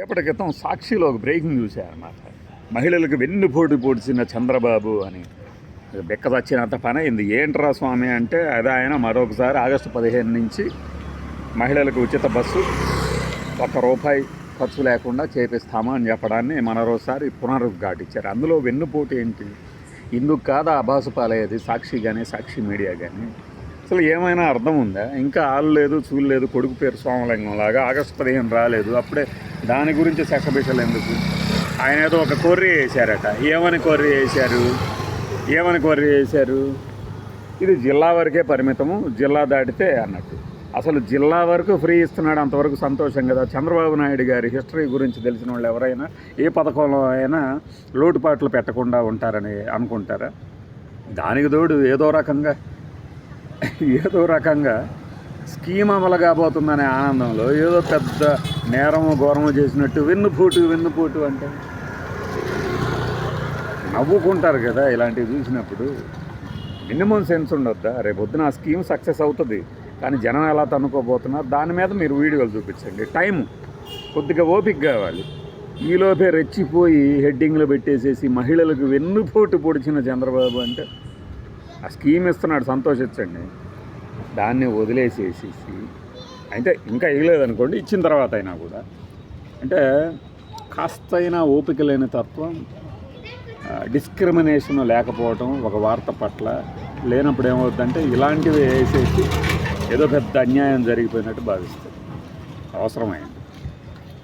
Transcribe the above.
రేపటి క్రితం సాక్షిలో ఒక బ్రేకింగ్ చూశారన్నమాట మహిళలకు వెన్నుపోటు పొడిచిన చంద్రబాబు అని. బెక్క చచ్చినంత పని అయింది. ఏంట్రా స్వామి అంటే అదే ఆయన మరొకసారి ఆగస్టు పదిహేను నుంచి మహిళలకు ఉచిత బస్సు ఒక్క రూపాయి ఖర్చు లేకుండా చేపిస్తామా అని చెప్పడాన్ని మరోసారి పునరుద్ఘాటించారు. అందులో వెన్నుపోటు ఏంటి? ఇందుకు కాదా అభాసు పాలయ్యేది? సాక్షి కానీ సాక్షి మీడియా కానీ అసలు ఏమైనా అర్థం ఉందా? ఇంకా ఆలు లేదు చూలు లేదు కొడుకు పేరు సోమలింగం లాగా ఆగస్టు పదిహేను రాలేదు. అప్పుడే దాని గురించి సెకబిషలు ఎందుకు? ఆయన ఏదో ఒక కొర్రీ వేశారట. ఏమని కొర్రీ వేశారు? ఏమని కొర్రీ వేశారు? ఇది జిల్లా వరకే పరిమితము జిల్లా దాటితే అన్నట్టు. అసలు జిల్లా వరకు ఫ్రీ ఇస్తున్నాడు అంతవరకు సంతోషం కదా. చంద్రబాబు నాయుడు గారి హిస్టరీ గురించి తెలిసిన వాళ్ళు ఎవరైనా ఏ పథకంలో అయినా లోటుపాట్లు పెట్టకుండా ఉంటారని అనుకుంటారా? దానికి తోడు ఏదో రకంగా ఏదో రకంగా స్కీమ్ అమలు కాబోతుందనే ఆనందంలో ఏదో పెద్ద నేరము ఘోరము చేసినట్టు వెన్నుపోటు వెన్నుపోటు అంటే నవ్వుకుంటారు కదా ఇలాంటివి చూసినప్పుడు. మినిమం సెన్స్ ఉండొద్దా? రేపు పొద్దున ఆ స్కీమ్ సక్సెస్ అవుతుంది. కానీ జనం ఎలా తన్నుకోబోతున్నారు? దాని మీద మీరు వీడియోలు చూపించండి. టైం కొద్దిగా ఓపిక కావాలి. ఈలోపే రెచ్చిపోయి హెడ్డింగ్లు పెట్టేసేసి మహిళలకు వెన్నుపోటు పొడిచిన చంద్రబాబు అంటే ఆ స్కీమ్ ఇస్తున్నాడు సంతోషించండి. దాన్ని వదిలేసేసేసి అయితే ఇంకా ఇవ్వలేదనుకోండి ఇచ్చిన తర్వాత అయినా కూడా. అంటే కాస్తైనా ఓపిక లేని తత్వం డిస్క్రిమినేషన్ లేకపోవటం ఒక వార్త పట్ల లేనప్పుడు ఏమవుతుందంటే ఇలాంటివి వేసేసి ఏదో పెద్ద అన్యాయం జరిగిపోయినట్టు భావిస్తారు అవసరమైంది.